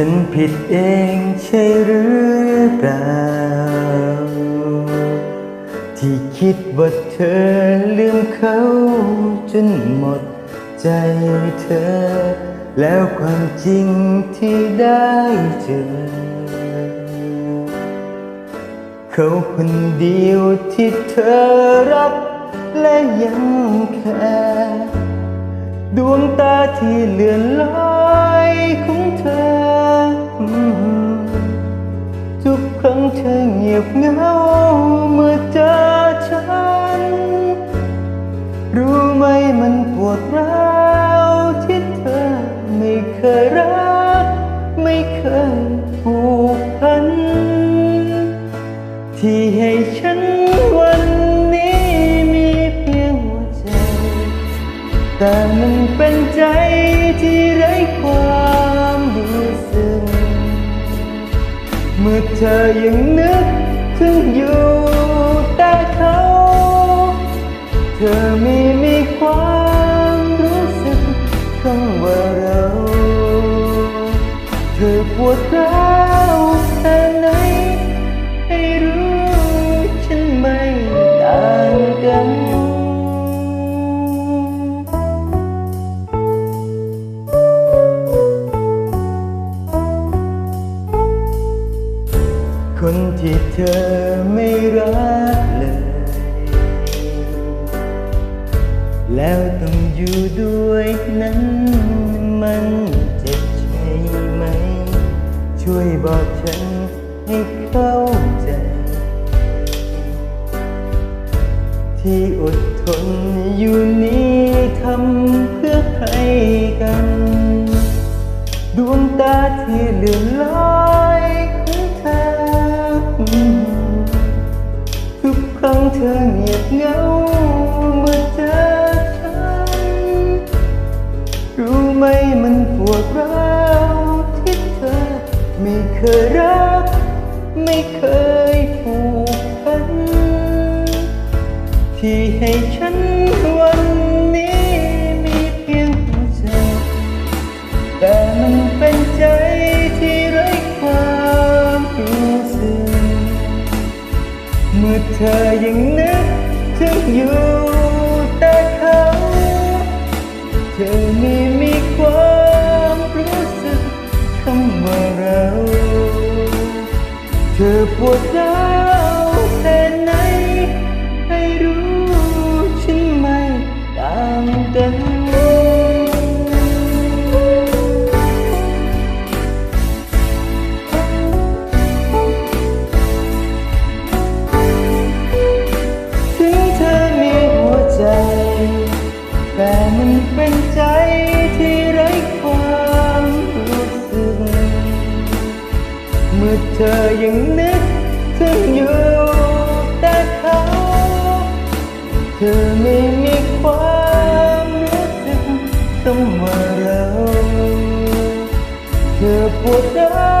ฉันผิดเองใช่หรือเปล่า ที่คิดว่าเธอลืมเขาจนหมดใจเธอ แล้วความจริงที่ได้เจอ เขาคนเดียวที่เธอรักและยังแค่ดวงตาที่เลือนลอย ของเธอ ทุกครั้งเธอเงียบเหงาเมื่อเจอฉัน รู้ไหมมันปวดร้าวที่เธอไม่เคยรัก ไม่เคยผูกพัน ที่ให้ฉัน แต่มันเป็นใจที่ไร้ความรู้สึก เมื่อเธอยังนึกถึงอยู่แต่เขา เธอไม่มีความรู้สึกคำว่าเรา เธอปวดร้าว อไม่รักเลย แล้วต้องอยู่ด้วยนั้นมันเจ็บใช่ไหม ช่วยบอกฉันให้เข้าใจ ที่อดทนอยู่นี้ทำเพื่อใครกัน ดวงตาที่เลือนล ครั้งเธอเงียบเหงาเมื่อเจอฉัน รู้ไหมมันปวดร้าวที่เธอ ไม่เคยรัก ไม่เคยผูกพัน ที่ให้ฉันวัน วเธอปวดร้าวแค่ไหน ให้รู้ฉันไม่ต่างกันถึงเธอมีหัวใจแต่มันเป็นใจ เธอยังนึกถึงอยู่แต่เขา เธอไม่มีความรู้สึกต้องว่าเรา เธอปวดร้า